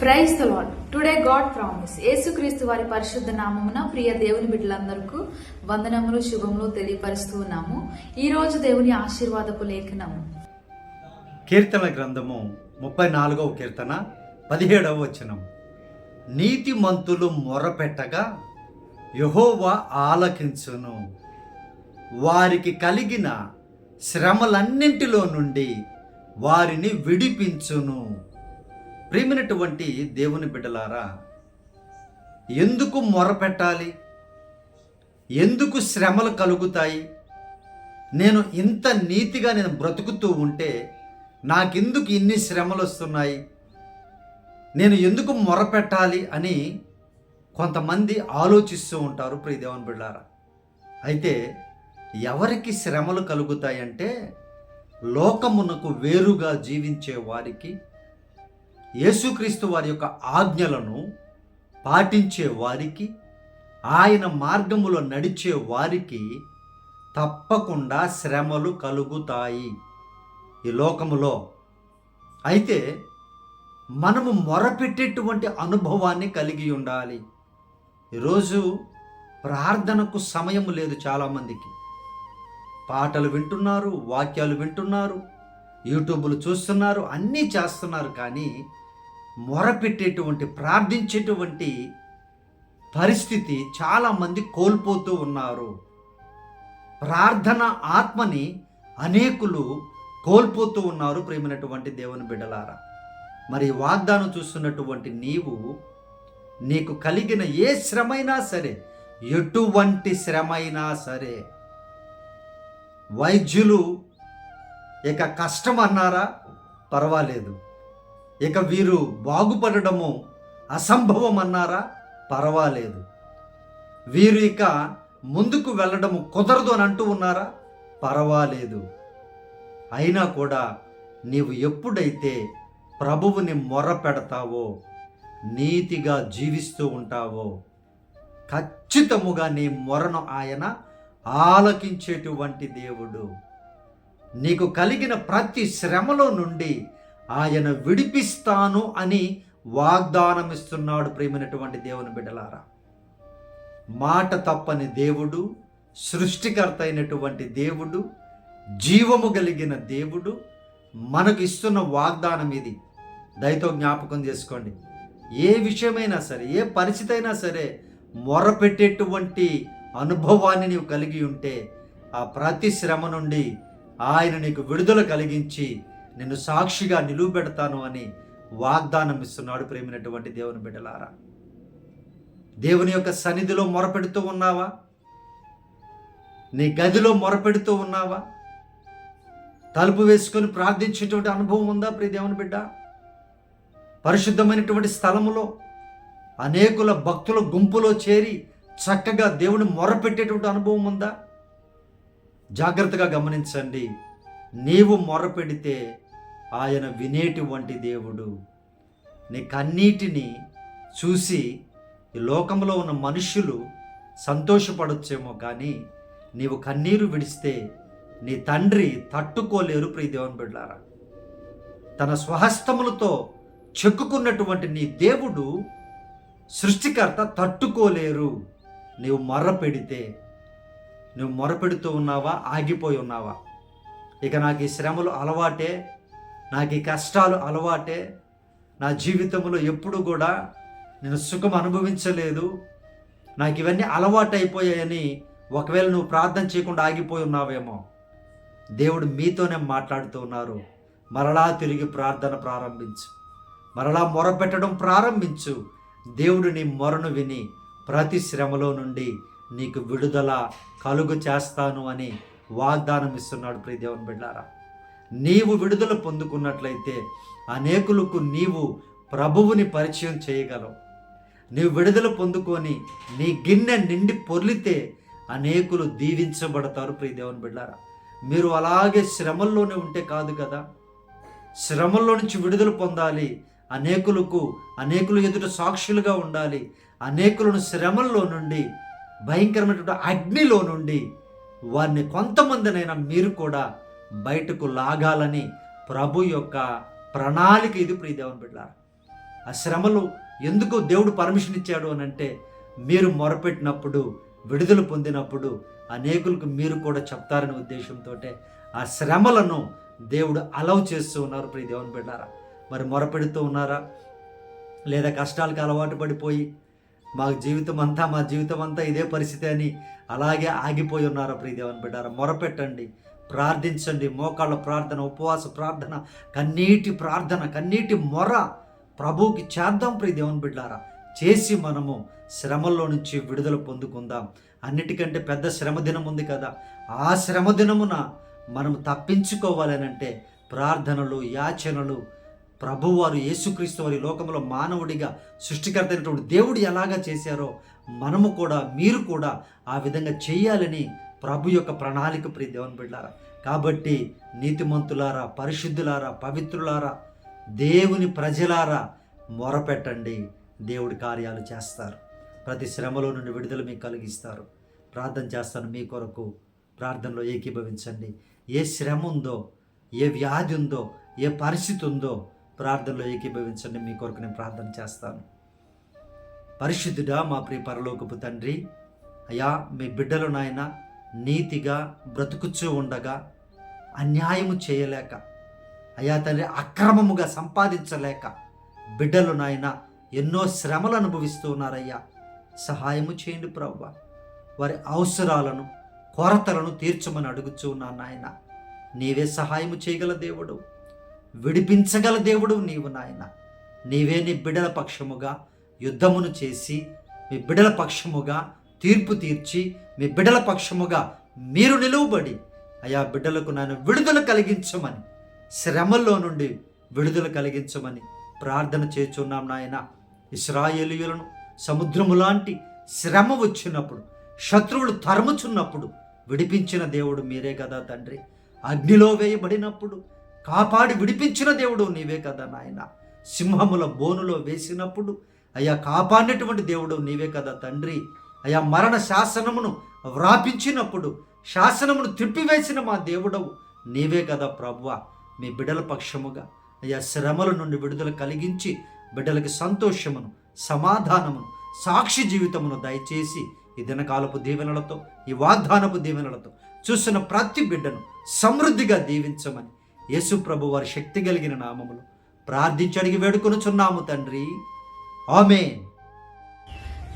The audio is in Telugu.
Praise the Lord today God promise Yesu Kristu వారి పరిశుద్ధ నామమున ప్రియ దేవుని బిడ్డలందరికీ వందనములు శుభములు తెలియపరుస్తూ ఉన్నాము. ఈ రోజు దేవుని ఆశీర్వాదపు లేఖనము. కీర్తన గ్రంథము ముప్పై నాలుగవ కీర్తన పదిహేడవ వచనం నీతి మంతులు మొరపెట్టగా యహోవా ఆలకించును. వారికి కలిగిన శ్రమలన్నింటిలో నుండి వారిని విడిపించును. ప్రేమినటువంటి దేవుని బిడ్డలారా ఎందుకు మొరపెట్టాలి ఎందుకు శ్రమలు కలుగుతాయి? నేను ఇంత నీతిగా నేను బ్రతుకుతూ ఉంటే నాకెందుకు ఇన్ని శ్రమలు వస్తున్నాయి? నేను ఎందుకు మొరపెట్టాలి అని కొంతమంది ఆలోచిస్తూ ఉంటారు ప్రియదేవన్ బిళ్ళారా అయితే ఎవరికి శ్రమలు కలుగుతాయంటే లోకమునకు వేరుగా జీవించే వారికి యేసుక్రీస్తు వారి యొక్క ఆజ్ఞలను పాటించే వారికి ఆయన మార్గములో నడిచే వారికి తప్పకుండా శ్రమలు కలుగుతాయి ఈ లోకములో. అయితే మనము మొరపెట్టేటువంటి అనుభవాన్ని కలిగి ఉండాలి. ఈరోజు ప్రార్థనకు సమయం లేదు చాలామందికి. పాటలు వింటున్నారు వాక్యాలు వింటున్నారు యూట్యూబ్లు చూస్తున్నారు అన్నీ చేస్తున్నారు కానీ మొరపెట్టేటువంటి ప్రార్థించేటువంటి పరిస్థితి చాలామంది కోల్పోతూ ఉన్నారు. ప్రార్థన ఆత్మని అనేకులు కోల్పోతూ ఉన్నారు ప్రేమైనటువంటి దేవుని బిడ్డలారా. మరి వాగ్దానం చూస్తున్నటువంటి నీవు నీకు కలిగిన ఏ శ్రమైనా సరే ఎటువంటి శ్రమైనా సరే వైద్యులు ఇక కష్టం అన్నారా? పర్వాలేదు. ఇక వీరు బాగుపడడము అసంభవం అన్నారా పర్వాలేదు. వీరు ఇక ముందుకు వెళ్ళడము కుదరదు అని అంటూ ఉన్నారా? పర్వాలేదు. అయినా కూడా నీవు ఎప్పుడైతే ప్రభువుని మొర పెడతావో నీతిగా జీవిస్తూ ఉంటావో ఖచ్చితముగా నీ మొరను ఆయన ఆలకించేటువంటి దేవుడు. నీకు కలిగిన ప్రతి శ్రమలో నుండి ఆయన విడిపిస్తాను అని వాగ్దానం ఇస్తున్నాడు ప్రేమైనటువంటి దేవుని బిడ్డలారా. మాట తప్పని దేవుడు సృష్టికర్త అయినటువంటి దేవుడు జీవము కలిగిన దేవుడు మనకు ఇస్తున్న వాగ్దానం ఇది. దయతో జ్ఞాపకం చేసుకోండి. ఏ విషయమైనా సరే ఏ పరిస్థితి అయినా సరే మొరపెట్టేటువంటి అనుభవాన్ని నీవు కలిగి ఉంటే ఆ ప్రతి శ్రమ నుండి ఆయన నీకు విడుదల కలిగించి నిన్ను సాక్షిగా నిలువబెడతాను అని వాగ్దానం ఇస్తున్నాడు ప్రేమినటువంటి దేవుని బిడ్డలారా. దేవుని యొక్క సన్నిధిలో మొరపెడుతూ ఉన్నావా? నీ గదిలో మొరపెడుతూ ఉన్నావా? తలుపు వేసుకొని ప్రార్థించేటువంటి అనుభవం ఉందా ప్రియ దేవుని బిడ్డ? పరిశుద్ధమైనటువంటి స్థలములో అనేకుల భక్తుల గుంపులో చేరి చక్కగా దేవుని మొరపెట్టేటువంటి అనుభవం ఉందా? జాగ్రత్తగా గమనించండి. నీవు మొరపెడితే ఆయన వినేటువంటి దేవుడు. నీ కన్నీటిని చూసి ఈ లోకంలో ఉన్న మనుషులు సంతోషపడొచ్చేమో కానీ నీవు కన్నీరు విడిస్తే నీ తండ్రి తట్టుకోలేరు ప్రియదేవన్ బిడ్డారా తన స్వహస్తములతో చెక్కుకున్నటువంటి నీ దేవుడు సృష్టికర్త తట్టుకోలేరు. నీవు మొర్ర పెడితే నువ్వు మొరపెడుతూ ఉన్నావా ఆగిపోయి ఉన్నావా? ఇక నాకు ఈ శ్రమలు అలవాటే నాకు ఈ కష్టాలు అలవాటే. నా జీవితంలో ఎప్పుడు కూడా నేను సుఖం అనుభవించలేదు. నాకు ఇవన్నీ అలవాటైపోయాయని ఒకవేళ నువ్వు ప్రార్థన చేయకుండా ఆగిపోయి ఉన్నావేమో. దేవుడు మీతోనే మాట్లాడుతూ ఉన్నారు. మరలా తిరిగి ప్రార్థన ప్రారంభించు. మరలా మొరపెట్టడం ప్రారంభించు. దేవుడు నీ మొరను విని ప్రతి శ్రమలో నుండి నీకు విడుదల కలుగు చేస్తాను అని వాగ్దానం ఇస్తున్నాడు ప్రియ దేవుని బిడ్డారా. నీవు విడుదల పొందుకున్నట్లయితే అనేకులకు నీవు ప్రభువుని పరిచయం చేయగలవు. నీవు విడుదల పొందుకొని నీ గిన్నె నిండి పొర్లితే అనేకులు దీవించబడతారు ప్రియదేవన్ బిడ్డారా. మీరు అలాగే శ్రమల్లోనే ఉంటే కాదు కదా. శ్రమల్లో నుంచి విడుదల పొందాలి. అనేకులకు అనేకులు ఎదుట సాక్షులుగా ఉండాలి. అనేకులను శ్రమల్లో నుండి భయంకరమైనటువంటి అగ్నిలో నుండి వారిని కొంతమందినైనా మీరు కూడా బయటకు లాగాలని ప్రభు యొక్క ప్రణాళిక ఇది ప్రియదేవన్ బిడ్డారు ఆ శ్రమలు ఎందుకు దేవుడు పర్మిషన్ ఇచ్చాడు అని అంటే మీరు మొరపెట్టినప్పుడు విడుదల పొందినప్పుడు అనేకులకు మీరు కూడా చెప్తారనే ఉద్దేశంతో ఆ శ్రమలను దేవుడు అలౌ చేస్తూ ఉన్నారు ప్రియ దేవుని బిడ్డారా మరి మొరపెడుతూ ఉన్నారా? లేదా కష్టాలకు అలవాటు పడిపోయి మా జీవితం అంతా మా జీవితం అంతా ఇదే పరిస్థితి అని అలాగే ఆగిపోయి ఉన్నారా ప్రియ దేవుని బిడ్డారా మొరపెట్టండి. ప్రార్థించండి. మోకాళ్ళ ప్రార్థన ఉపవాస ప్రార్థన కన్నీటి ప్రార్థన కన్నీటి మొర ప్రభువుకి చేద్దాం ప్రియ దేవుని బిడ్డారా. చేసి మనము శ్రమల్లో నుంచి విడుదల పొందుకుందాం. అన్నిటికంటే పెద్ద శ్రమ దినం ఉంది కదా. ఆ శ్రమ దినమున మనం తప్పించుకోవాలనంటే ప్రార్థనలు యాచనలు ప్రభువారు యేసుక్రీస్తు వారి లోకంలో మానవుడిగా సృష్టికర్త అయినటువంటి దేవుడు ఎలాగా చేశారో మనము కూడా మీరు కూడా ఆ విధంగా చేయాలని ప్రభు యొక్క ప్రణాళిక ప్రియ దేవుని బిడ్డారా కాబట్టి నీతిమంతులారా పరిశుద్ధులారా పవిత్రులారా దేవుని ప్రజలారా మొరపెట్టండి. దేవుడి కార్యాలు చేస్తారు. ప్రతి శ్రమలో నుండి విడుదల మీకు కలిగిస్తారు. ప్రార్థన చేస్తాను మీ కొరకు. ప్రార్థనలో ఏకీభవించండి. ఏ శ్రమ ఉందో ఏ వ్యాధి ఉందో ఏ పరిస్థితి ఉందో ప్రార్థనలో ఏకీభవించండి. మీ కొరకు నేను ప్రార్థన చేస్తాను. పరిశుద్ధుడా మా ప్రియ పరలోకపు తండ్రి అయా మీ బిడ్డలు నాయన నీతిగా బ్రతుకుచూ ఉండగా అన్యాయము చేయలేక అయ్యా తండ్రి అక్రమముగా సంపాదించలేక బిడ్డలు నాయన ఎన్నో శ్రమలు అనుభవిస్తూ ఉన్నారయ్యా. సహాయము చేయండి ప్రవ్వ. వారి అవసరాలను కొరతలను తీర్చమని అడుగుచూ ఉన్నాను నాయన. నీవే సహాయము చేయగల దేవుడు. విడిపించగల దేవుడు నీవు నాయన. నీవే నీ బిడ్డల పక్షముగా యుద్ధమును చేసి మీ బిడ్డల పక్షముగా తీర్పు తీర్చి మీ బిడ్డల పక్షముగా మీరు నిలువబడి అయా బిడ్డలకు నాయన విడుదల కలిగించమని శ్రమల్లో నుండి విడుదల కలిగించమని ప్రార్థన చేస్తున్నాం నాయన. ఇస్రాయేలీయులను సముద్రము లాంటి శ్రమ వచ్చినప్పుడు శత్రువులు తరుముచున్నప్పుడు విడిపించిన దేవుడు మీరే కదా తండ్రి. అగ్నిలో వేయబడినప్పుడు కాపాడి విడిపించిన దేవుడు నీవే కదా నాయన. సింహముల బోనులో వేసినప్పుడు అయ్యా కాపాడినటువంటి దేవుడు నీవే కదా తండ్రి. అయా మరణ శాసనమును వ్రాపించినప్పుడు శాసనమును తిప్పివేసిన మా దేవుడవు నీవే కదా ప్రభువ మీ బిడ్డల పక్షముగా. అయ్యా శ్రమల నుండి విడుదల కలిగించి బిడ్డలకి సంతోషమును సమాధానమును సాక్షి జీవితమును దయచేసి ఈ దినకాలపు దీవెనలతో ఈ వాగ్దానపు దీవెనలతో చూసిన ప్రతి బిడ్డను సమృద్ధిగా దీవించమని యేసు ప్రభు వారి శక్తి కలిగిన నామములు ప్రార్థించడిగి వేడుకొనుచున్నాము తండ్రి. ఆమె